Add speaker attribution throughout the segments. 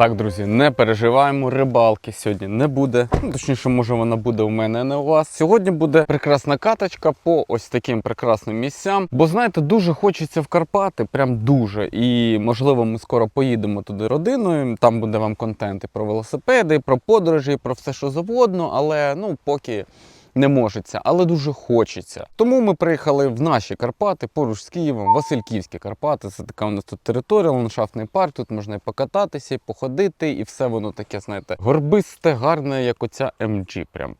Speaker 1: Так, друзі, не переживаємо, рибалки сьогодні не буде. Ну, точніше, може вона буде у мене, а не у вас. Сьогодні буде прекрасна каточка по ось таким прекрасним місцям. Бо знаєте, дуже хочеться в Карпати, прям дуже. І можливо, ми скоро поїдемо туди родиною. Там буде вам контент і про велосипеди, і про подорожі, і про все, що завгодно. Але ну поки. Не можеться, але дуже хочеться. Тому ми приїхали в наші Карпати поруч з Києвом, Васильківські Карпати. Це така у нас тут територія, ландшафтний парк. Тут можна і покататися, і походити, і все воно таке, знаєте, горбисте, гарне, як оця MG, прям,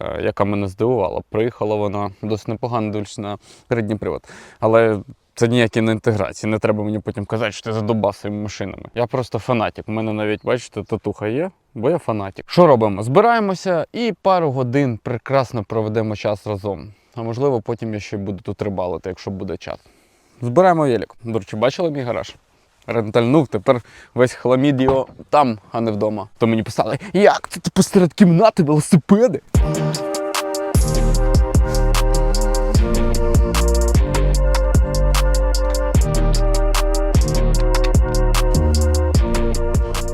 Speaker 1: е, яка мене здивувала. Приїхала вона досить непогано на передній привод. Але це ніякі не інтеграції. Не треба мені потім казати, що ти задобав своїми машинами. Я просто фанатик. У мене навіть, бачите, татуха є, бо я фанатик. Що робимо? Збираємося і пару годин прекрасно проведемо час разом. А можливо, потім я ще буду тут рибалити, якщо буде час. Збираємо велик. До речі, бачили мій гараж? Рентальнув, тепер весь хламідіо там, а не вдома. То мені писали, як це ти посеред кімнати велосипеди?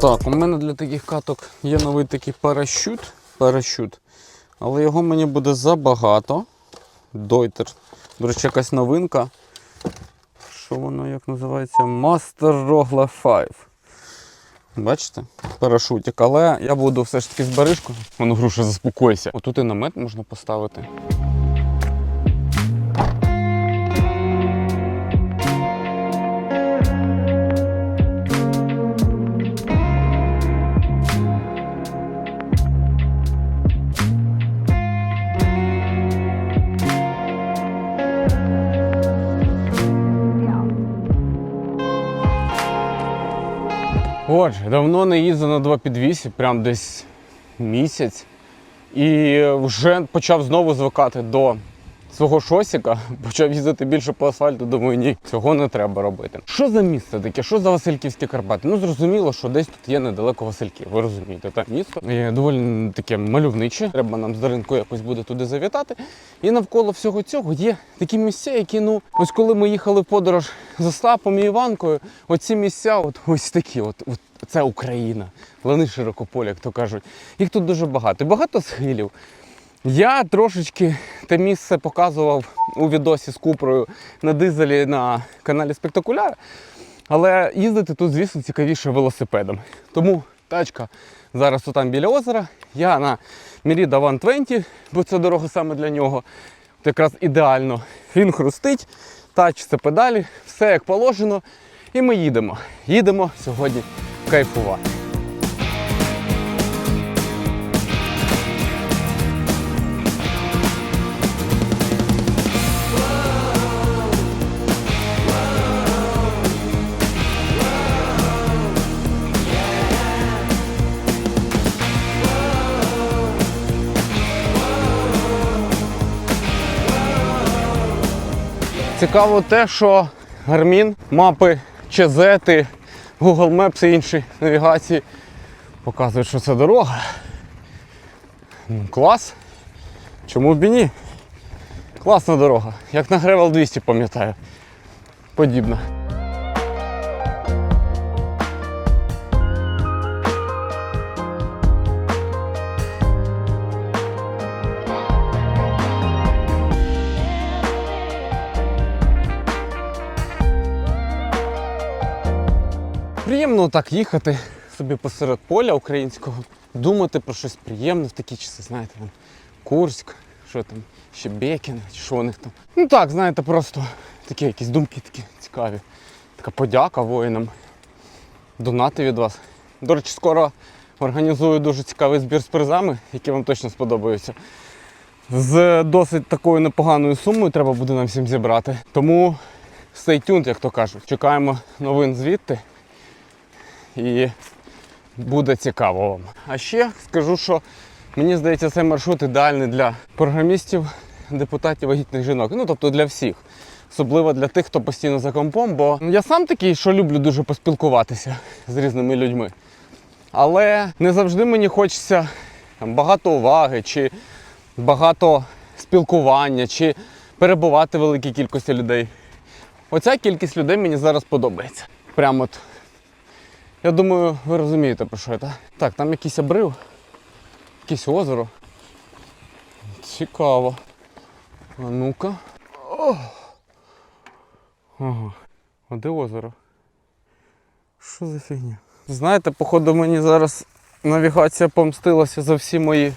Speaker 1: Так, у мене для таких каток є новий такий парашют. парашют. Але його мені буде забагато. Дойтер. До речі, якась новинка. Що воно як називається? Master Rogla 5. Бачите? Парашутик. Але я буду все ж таки з баришкою. Воно груша заспокойся. Отут і намет можна поставити. Отже, давно не їздив на 2 прям десь місяць. І вже почав знову звикати до свого шосіка, почав їздити більше по асфальту, думаю, ні, цього не треба робити. Що за місце таке? Що за Васильківські Карпати? Ну зрозуміло, що десь тут є недалеко Васильків. Ви розумієте, так місто є доволі таке мальовниче. Треба нам з ринку якось буде туди завітати. І навколо всього цього є такі місця, які ну ось коли ми їхали в подорож з Остапом і Іванкою, оці місця, от ось такі, от, от це Україна, лани широкополя, як то кажуть. Їх тут дуже багато. Багато схилів. Я трошечки те місце показував у відосі з Купрою на дизелі на каналі Спектакуляр. Але їздити тут, звісно, цікавіше велосипедом. Тому тачка зараз там біля озера. Я на Merida 120, бо це дорога саме для нього. От якраз ідеально. Він хрустить, тач це педалі, все як положено. І ми їдемо. Їдемо сьогодні кайфувати. Цікаво те, що Гармін, мапи, чезети, Google Maps і інші навігації показують, що це дорога. Ну, Клас. Чому б і ні? Класна дорога. Як на Гревел 200 пам'ятаю. Подібна. Приємно так їхати собі посеред поля українського, думати про щось приємне в такі часи, знаєте, там Курськ, що там, Щебекін, чи що у них там. Ну так, знаєте, просто такі якісь думки такі цікаві. Така подяка воїнам. Донати від вас. До речі, скоро організую дуже цікавий збір з призами, які вам точно сподобаються. З досить такою непоганою сумою треба буде нам всім зібрати. Тому stay tuned, як то кажуть. Чекаємо новин звідти і буде цікаво вам. А ще скажу, що мені здається, цей маршрут ідеальний для програмістів, депутатів, вагітних жінок. Ну тобто для всіх. Особливо для тих, хто постійно за компом, бо я сам такий, що люблю дуже поспілкуватися з різними людьми. Але не завжди мені хочеться багато уваги, чи багато спілкування, чи перебувати в великій кількості людей. Оця кількість людей мені зараз подобається. Прямо от Я думаю, ви розумієте про що це. Так, там якийсь обрив, якесь озеро. Цікаво. А ну-ка. Ага. А де озеро? Що за фігня? Знаєте, походу мені зараз навігація помстилася за всі мої.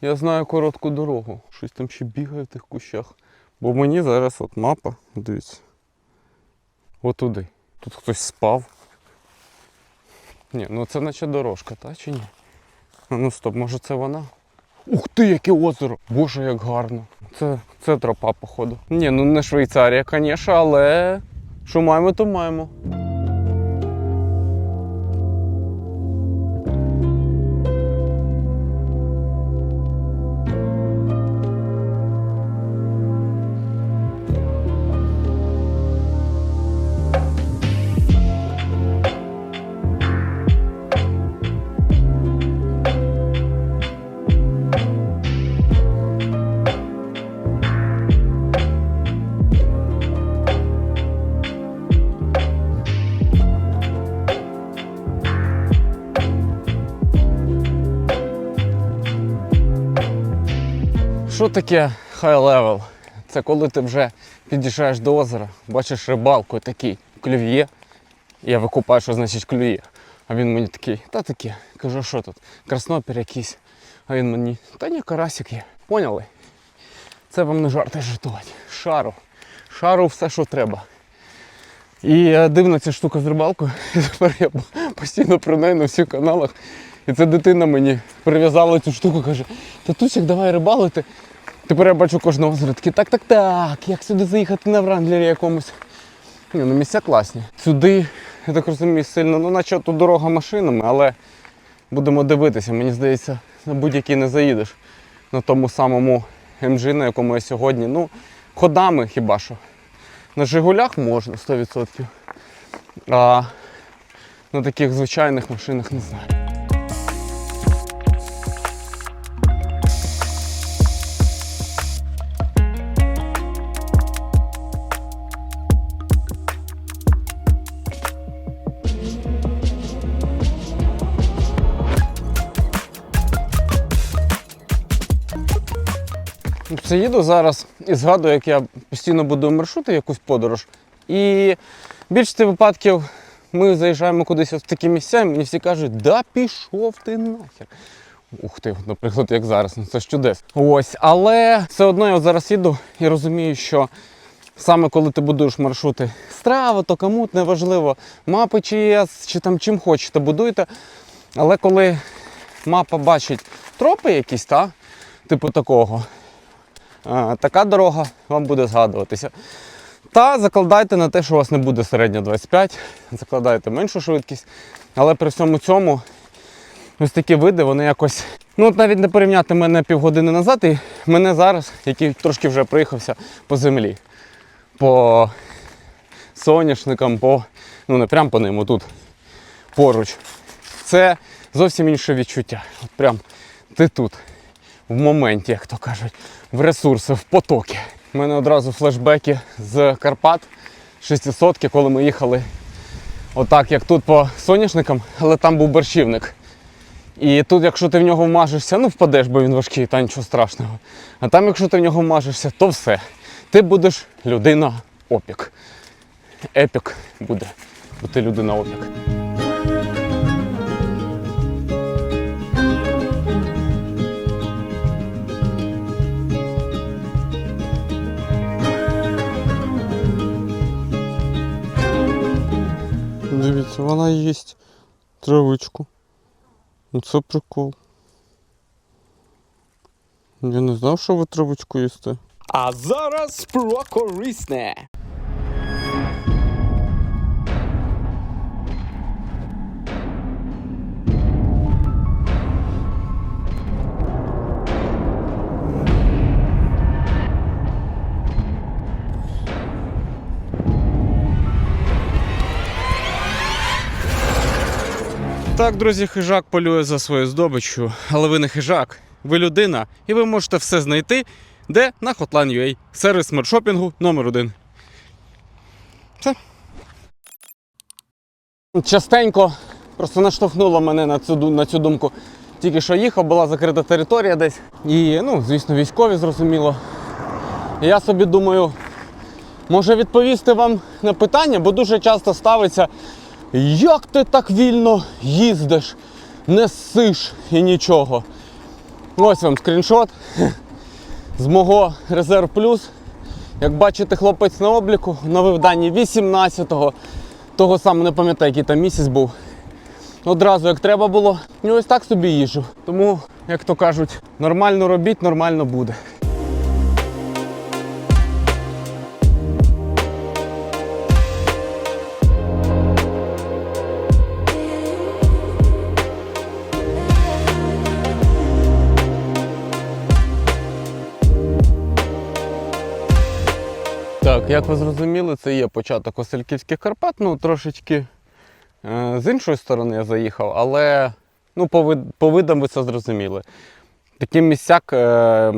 Speaker 1: Я знаю коротку дорогу. Щось там ще бігає в тих кущах. Бо мені зараз от мапа, дивіться. Отуди. Тут хтось спав. Ні, ну це наче дорожка, та чи ні? Ну стоп, може це вона? Ух ти, яке озеро! Боже, як гарно. Це, це тропа, походу. Ні, ну не Швейцарія, звісно, але що маємо, то маємо. Таке high level? Це коли ти вже під'їжджаєш до озера, бачиш рибалку такий клюв'є. Я викупаю, що значить клює. А він мені такий, та таке. Кажу, «А що тут? Краснопір якийсь. А він мені, та ні, карасик є. Поняли? Це вам не жарти жартувати. Шару. Шару все, що треба. І е, дивна ця штука з рибалкою. Тепер я постійно про неї на всіх каналах. І ця дитина мені прив'язала цю штуку, каже, татусик, давай рибалити. Тепер я бачу кожного озера такий, так, так, так, як сюди заїхати на вранглері якомусь. Ні, ну місця класні. Сюди, я так розумію, сильно, ну наче тут дорога машинами, але будемо дивитися. Мені здається, на будь-який не заїдеш. На тому самому МЖ, на якому я сьогодні. Ну, ходами хіба що. На Жигулях можна 100%. А на таких звичайних машинах не знаю. Це їду зараз і згадую, як я постійно будую маршрути, якусь подорож. І більшості випадків ми заїжджаємо кудись в такі місця, і мені всі кажуть, да пішов ти нахер. Ух ти, наприклад, як зараз, ну це ж чудес. Ось, але все одно я зараз їду і розумію, що саме коли ти будуєш маршрути страва, то комут неважливо, мапи ЧС, чи там чим хочете, будуйте. Але коли мапа бачить тропи якісь, та, типу такого, така дорога вам буде згадуватися. Та закладайте на те, що у вас не буде середня 25, закладайте меншу швидкість. Але при всьому цьому ось такі види, вони якось. Ну от навіть не порівняти мене півгодини назад і мене зараз, який трошки вже проїхався по землі, по соняшникам, по. Ну не прям по ним, отут поруч. Це зовсім інше відчуття. От прям ти тут, в моменті, як то кажуть, в ресурси, в потоки. У мене одразу флешбеки з Карпат 600 коли ми їхали отак, як тут по соняшникам, але там був борщівник. І тут, якщо ти в нього вмажешся, ну впадеш, бо він важкий, та нічого страшного. А там, якщо ти в нього вмажешся, то все. Ти будеш людина опік. Епік буде, бо ти людина опік. Дивіться, вона їсть травичку. Ну це прикол. Я не знав, що ви травичку їсте.
Speaker 2: А зараз про корисне.
Speaker 1: Так, друзі, хижак полює за свою здобиччю, але ви не хижак, ви людина, і ви можете все знайти, де на Hotline.ua. Сервіс смартшопінгу номер один. Все. Частенько Просто наштовхнуло мене на цю, на цю думку. Тільки що їхав, була закрита територія десь. І, ну, звісно, військові зрозуміло. Я собі думаю, може відповісти вам на питання, бо дуже часто ставиться, як ти так вільно їздиш, не ссиш і нічого. Ось вам скріншот з мого резерв плюс. Як бачите, хлопець на обліку новив дані 18-го, того самого не пам'ятаю, який там місяць був. Одразу як треба було, і ось так собі їжджу. Тому, як то кажуть, нормально робіть, нормально буде. Як ви зрозуміли, це є початок Васильківських Карпат. Ну, трошечки е, з іншої сторони я заїхав, але ну, по, вид, по видам ви це зрозуміли. Такий місцяк, е,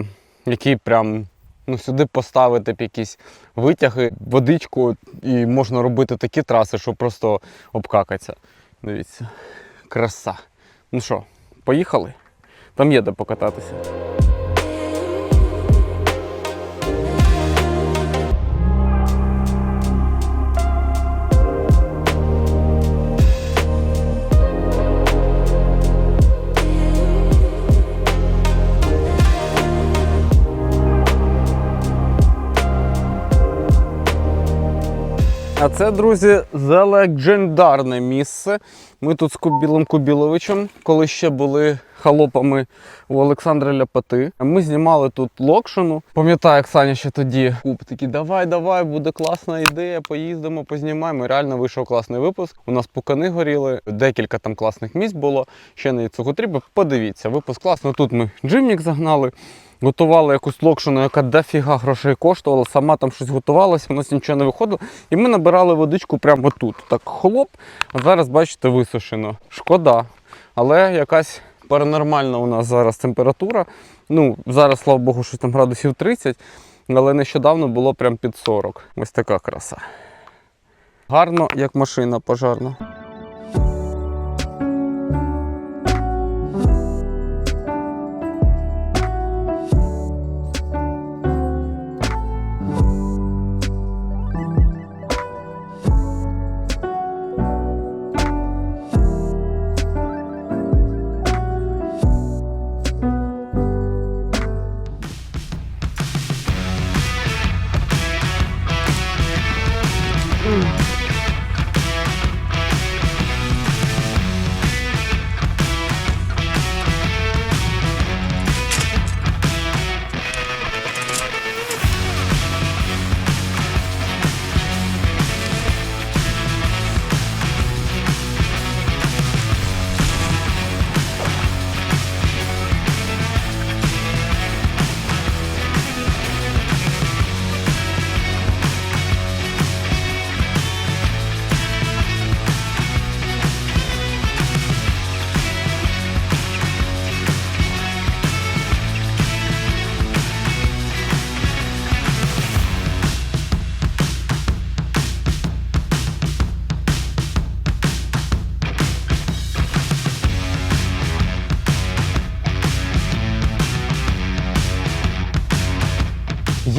Speaker 1: який прям ну, сюди поставити б якісь витяги, водичку, і можна робити такі траси, що просто обкакаться. Дивіться, краса. Ну що, поїхали? Там є де покататися. А це, друзі, легендарне місце. Ми тут з Кубілом Кубіловичем, коли ще були халопами у Олександра Ляпоти. Ми знімали тут локшину. Пам'ятаю, як Саня ще тоді куб такий, давай, давай, буде класна ідея, поїздимо, познімаємо. І реально вийшов класний випуск. У нас пукани горіли, декілька там класних місць було. Ще на Іцуготрібі. Подивіться, випуск класний. Тут ми джимнік загнали. Готували якусь локшину, яка дофіга грошей коштувала, сама там щось готувалася, у нас нічого не виходило. І ми набирали водичку прямо тут. Так хлоп, а зараз, бачите, висушено. Шкода. Але якась паранормальна у нас зараз температура. Ну, зараз, слава Богу, що там градусів 30, але нещодавно було прям під 40. Ось така краса. Гарно, як машина пожарна.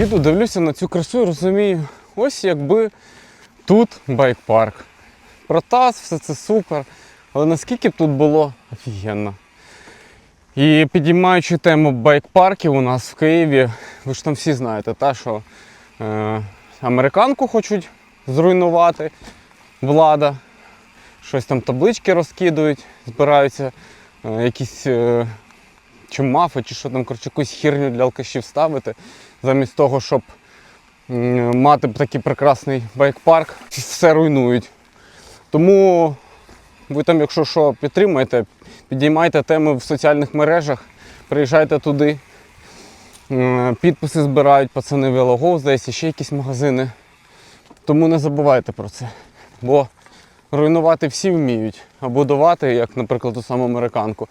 Speaker 1: Їду, дивлюся на цю красу і розумію, ось якби тут байк-парк. Протас, все це супер. Але наскільки тут було офігенно. І підіймаючи тему байк-парків у нас в Києві, ви ж там всі знаєте, та, що е, американку хочуть зруйнувати влада. Щось там таблички розкидують, збираються е, якісь е, чи мафи, чи що там, коротше, якусь хірню для алкашів ставити, замість того, щоб мати такий прекрасний байк-парк, все руйнують. Тому ви там, якщо що, підтримуєте, підіймайте теми в соціальних мережах, приїжджайте туди. Підписи збирають пацани Велого, здається, ще якісь магазини. Тому не забувайте про це. Бо руйнувати всі вміють, а будувати, як, наприклад, ту саму американку,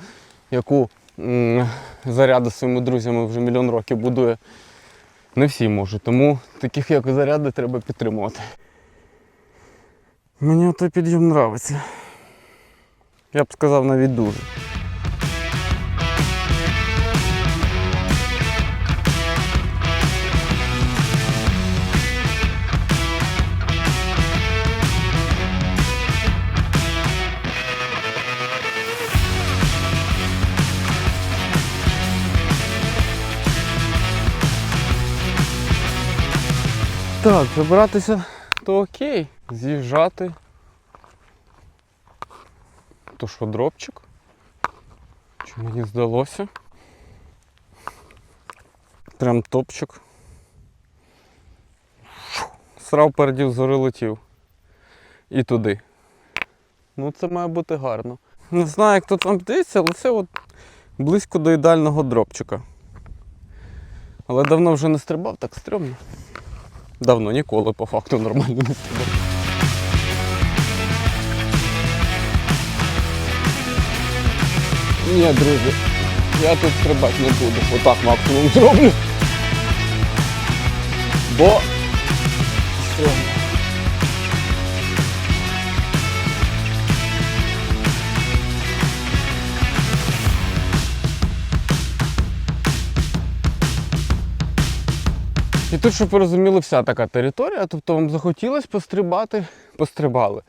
Speaker 1: яку м, заряда своїми друзями вже мільйон років будує. Не всі можуть, тому таких як заряди треба підтримувати. Мені той підйом подобається. Я б сказав навіть дуже. Так, забиратися то окей. З'їжджати. То що, дропчик? Чи мені здалося? Прям топчик. Срав передів, зори летів. І туди. Ну це має бути гарно. Не знаю, як тут вам здається, але це от близько до ідеального дропчика. Але давно вже не стрибав, так стрьомно. Давно ніколи по факту нормально не стрибав. Ні, друзі, я тут стрибати не буду. Отак максимум зроблю. Бо стрьомно. Тут, щоб ви розуміли, вся така територія, тобто вам захотілося пострибати, пострибали.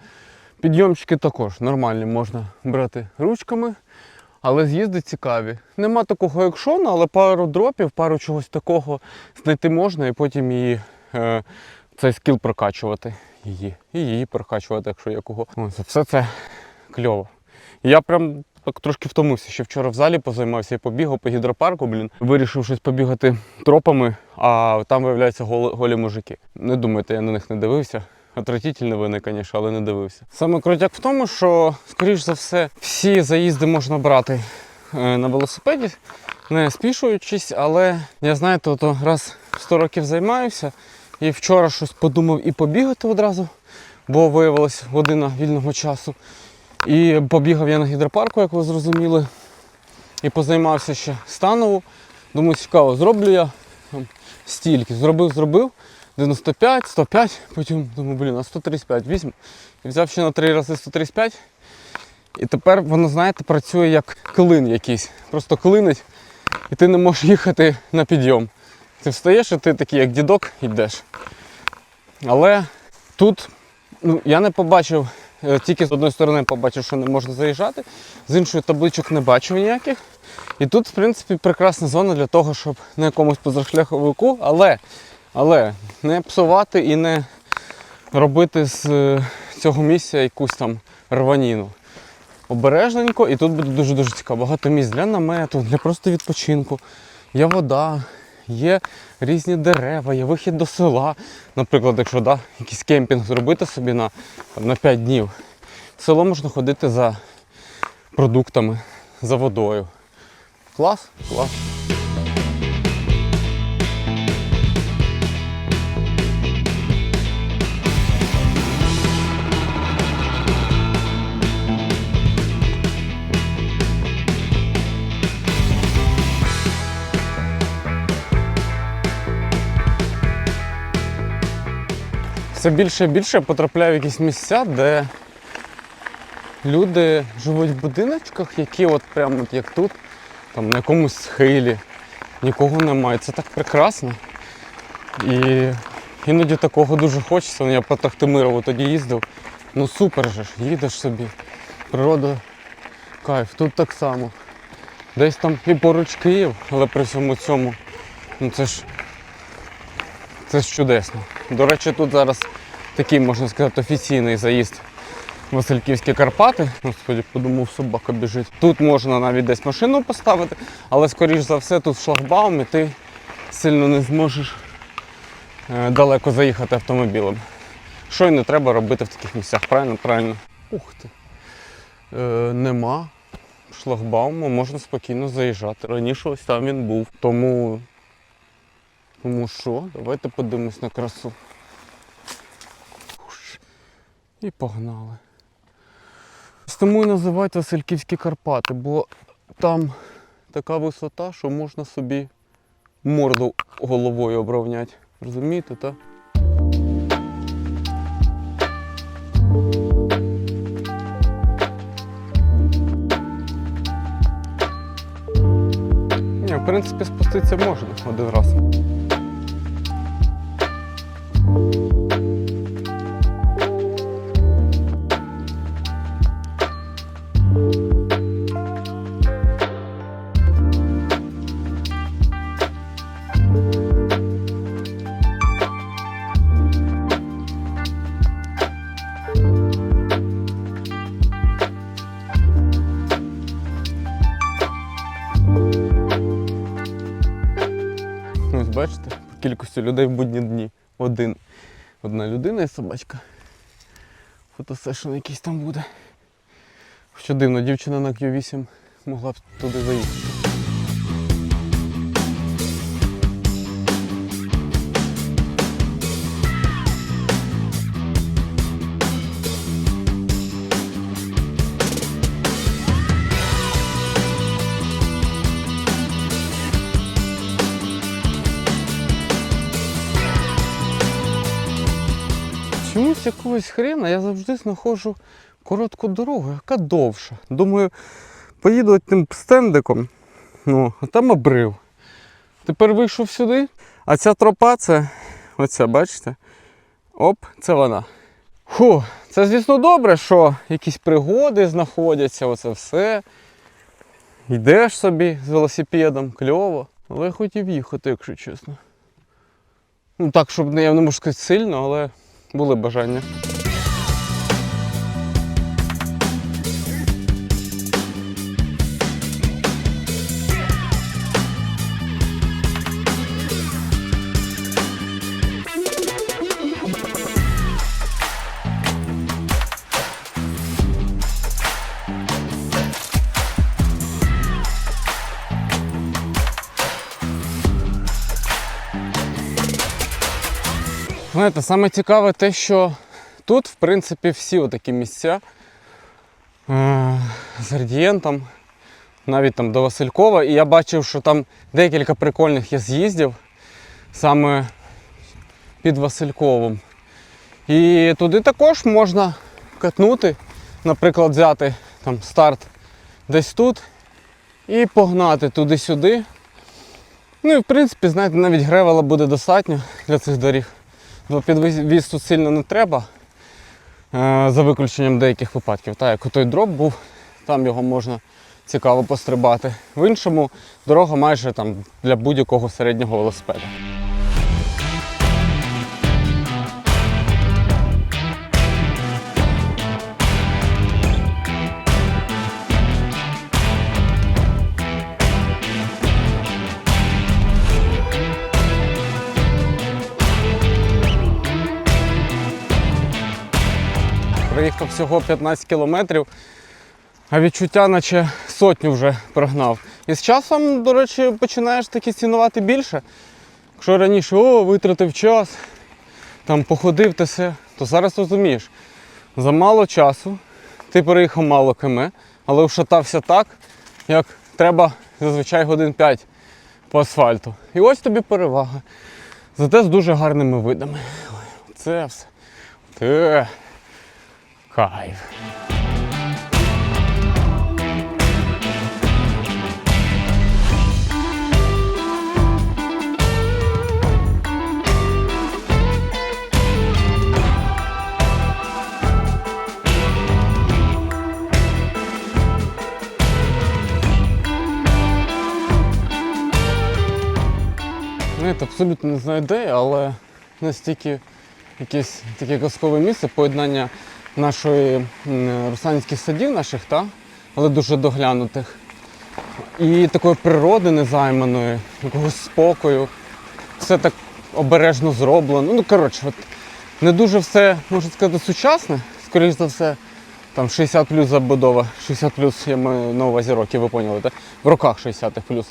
Speaker 1: Підйомчики також нормальні, можна брати ручками, але з'їзди цікаві. Нема такого як шона, але пару дропів, пару чогось такого знайти можна і потім її, е, цей скіл прокачувати. Її. І її прокачувати, якщо є кого. Ось, все це кльово. Я прям так трошки втомився. Ще вчора в залі позаймався і побігав по гідропарку, блін. Вирішив щось побігати тропами, а там виявляються голі, мужики. Не думайте, я на них не дивився. Отвратительні вони, звісно, але не дивився. Саме крутяк в тому, що, скоріш за все, всі заїзди можна брати е, на велосипеді, не спішуючись, але я знаєте, ото раз 100 років займаюся, і вчора щось подумав і побігати одразу, бо виявилось година вільного часу. І побігав я на гідропарку, як ви зрозуміли, і позаймався ще станово. Думаю, цікаво, зроблю я стільки. Зробив, зробив. 95, 105, потім думаю, блін, а 135 візьму. І взяв ще на три рази 135. І тепер воно, знаєте, працює як клин якийсь. Просто клинить, і ти не можеш їхати на підйом. Ти встаєш і ти такий, як дідок, йдеш. Але тут ну, я не побачив, е, тільки з одної сторони побачив, що не можна заїжджати, з іншої табличок не бачив ніяких. І тут, в принципі, прекрасна зона для того, щоб на якомусь позашляховику, але, але не псувати і не робити з е, цього місця якусь там рваніну. Обережненько, і тут буде дуже-дуже цікаво. Багато місць для намету, для просто відпочинку. Є вода, є різні дерева, є вихід до села. Наприклад, якщо да, якийсь кемпінг зробити собі на, там, на 5 днів, в село можна ходити за продуктами, за водою. Клас, клас. Все більше і більше потрапляю в якісь місця, де люди живуть в будиночках, які от прямо от як тут, там на якомусь схилі, нікого немає. Це так прекрасно. І іноді такого дуже хочеться. Ну, Я по Тахтимирову тоді їздив. Ну супер же ж, їдеш собі. Природа, кайф, тут так само. Десь там і поруч Київ, але при всьому цьому. Ну це ж це ж чудесно. До речі, тут зараз такий, можна сказати, офіційний заїзд Васильківські Карпати. Господи, подумав, собака біжить. Тут можна навіть десь машину поставити, але скоріш за все тут шлагбаум і ти сильно не зможеш е, далеко заїхати автомобілем. Що й не треба робити в таких місцях, правильно? Правильно. Ух ти. Е, нема шлагбауму, можна спокійно заїжджати. Раніше ось там він був. Тому тому що, давайте подивимось на красу. І погнали. Тому і називають Васильківські Карпати, бо там така висота, що можна собі морду головою обровняти. Розумієте, так? В принципі, спуститися можна один раз. Ну, бачите, по кількості людей в будні дні. Один. Одна людина і собачка. Фотосешн якийсь там буде. Що дивно, дівчина на Q8 могла б туди заїхати. Якогось хрена я завжди знаходжу коротку дорогу, яка довша. Думаю, поїду тим стендиком, ну, а там обрив. Тепер вийшов сюди, а ця тропа це оця, бачите? Оп, це вона. Фу, це, звісно, добре, що якісь пригоди знаходяться, оце все. Йдеш собі з велосипедом, кльово. Але я хотів їхати, якщо чесно. Ну так, щоб я не можу сказати сильно, але були бажання. Знаєте, саме цікаве те, що тут, в принципі, всі отакі місця е- з градієнтом, навіть там до Василькова. І я бачив, що там декілька прикольних є з'їздів саме під Васильковим. І туди також можна катнути, наприклад, взяти там старт десь тут і погнати туди-сюди. Ну і в принципі, знаєте, навіть гревела буде достатньо для цих доріг. Бо підвіз тут сильно не треба, е, за виключенням деяких випадків. Так, як той дроп був, там його можна цікаво пострибати. В іншому дорога майже там для будь-якого середнього велосипеда. Проїхав всього 15 кілометрів, а відчуття, наче сотню вже прогнав. І з часом, до речі, починаєш таки цінувати більше. Якщо раніше о, витратив час, там походив та все, то зараз розумієш, за мало часу ти переїхав мало км, але вшатався так, як треба зазвичай годин 5 по асфальту. І ось тобі перевага. Зате з дуже гарними видами. Це все. Те. Кайф. Знаєте, абсолютно не знаю де, але настільки якесь таке казкове місце, поєднання нашої русанських садів наших, та? але дуже доглянутих. І такої природи незайманої, якогось спокою. Все так обережно зроблено. Ну, коротше, от не дуже все, можна сказати, сучасне, скоріш за все, там 60 плюс забудова, 60 плюс я маю на увазі років, ви поняли, так? в роках 60-х плюс.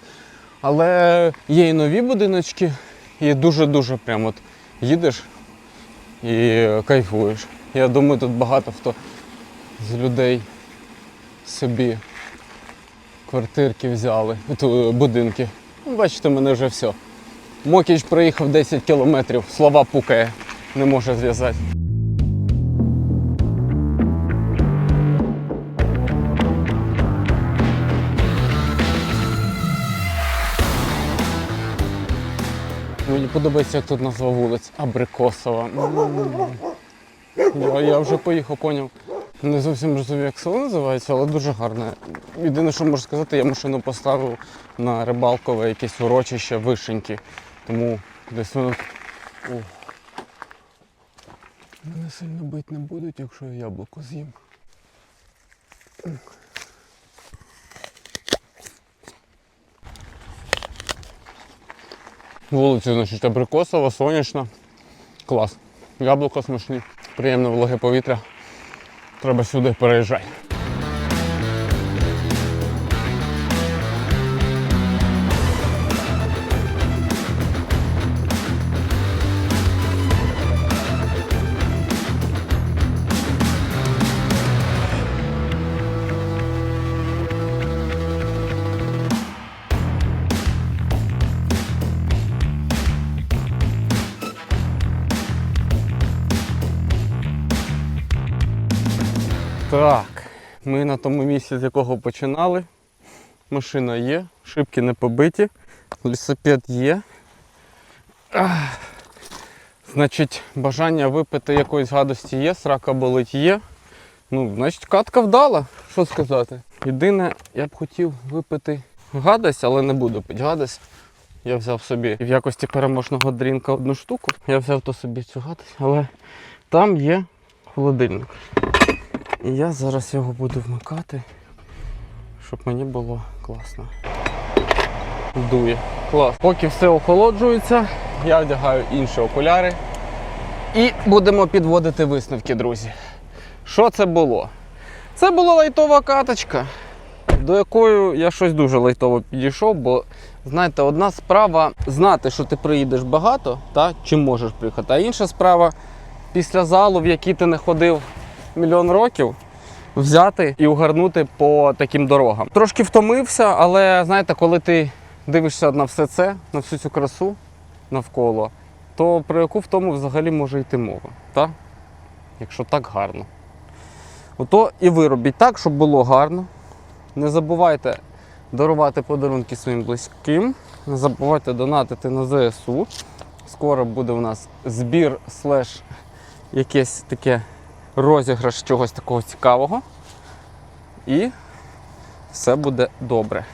Speaker 1: Але є і нові будиночки, і дуже-дуже прям от їдеш і кайфуєш. Я думаю, тут багато хто з людей собі квартирки взяли, ту, будинки. Ну, Бачите, мене вже все. Мокіч проїхав 10 кілометрів, слова пукає, не може зв'язати. Мені подобається, як тут назва вулиць. Абрикосова. Я, я вже поїхав, поняв. Не зовсім розумію, як село називається, але дуже гарне. Єдине, що можу сказати, я машину поставив на рибалкове якесь урочище вишеньки. Тому десь воно. О. Мене сильно бить не будуть, якщо я яблуко з'їм. Вулиця, значить, абрикосова, сонячна. Клас. Яблуко смачні, приємне вологе повітря. Треба сюди переїжджати. Ми на тому місці, з якого починали. Машина є, шибки не побиті, лісопед є. Ах. Значить, бажання випити якоїсь гадості є, срака болить є. Ну, значить, катка вдала, що сказати. Єдине, я б хотів випити гадость, але не буду пити гадость. Я взяв собі в якості переможного дрінка одну штуку. Я взяв то собі цю гадость, але там є холодильник. І я зараз його буду вмикати, щоб мені було класно. Дує. Клас. Поки все охолоджується, я вдягаю інші окуляри. І будемо підводити висновки, друзі. Що це було? Це була лайтова каточка, до якої я щось дуже лайтово підійшов, бо знаєте, одна справа знати, що ти приїдеш багато, та, чи можеш приїхати, а інша справа після залу, в який ти не ходив мільйон років, взяти і угарнути по таким дорогам. Трошки втомився, але знаєте, коли ти дивишся на все це, на всю цю красу навколо, то про яку втому взагалі може йти мова, так? якщо так гарно. Ото і ви робіть так, щоб було гарно. Не забувайте дарувати подарунки своїм близьким. Не забувайте донатити на ЗСУ. Скоро буде у нас збір слеш якесь таке розіграш чогось такого цікавого. І все буде добре.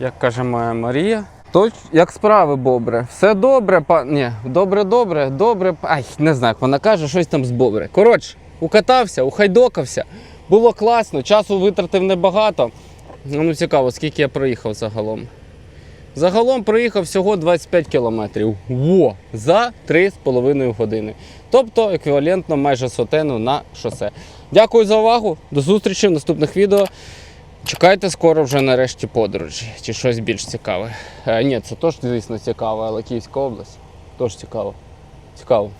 Speaker 1: Як каже моя Марія. То як справи, бобре? Все добре, па... Ні, добре, добре, добре. Ай, не знаю, як вона каже, щось там з бобре. Коротше, укатався, ухайдокався. Було класно, часу витратив небагато. Ну, цікаво, скільки я проїхав загалом. Загалом проїхав всього 25 кілометрів. Во! За 3,5 години. Тобто еквівалентно майже сотену на шосе. Дякую за увагу. До зустрічі в наступних відео. Чекайте скоро вже нарешті подорожі чи щось більш цікаве. Е, ні, це теж, звісно, цікаво, але Київська область. Теж цікаво. Цікаво.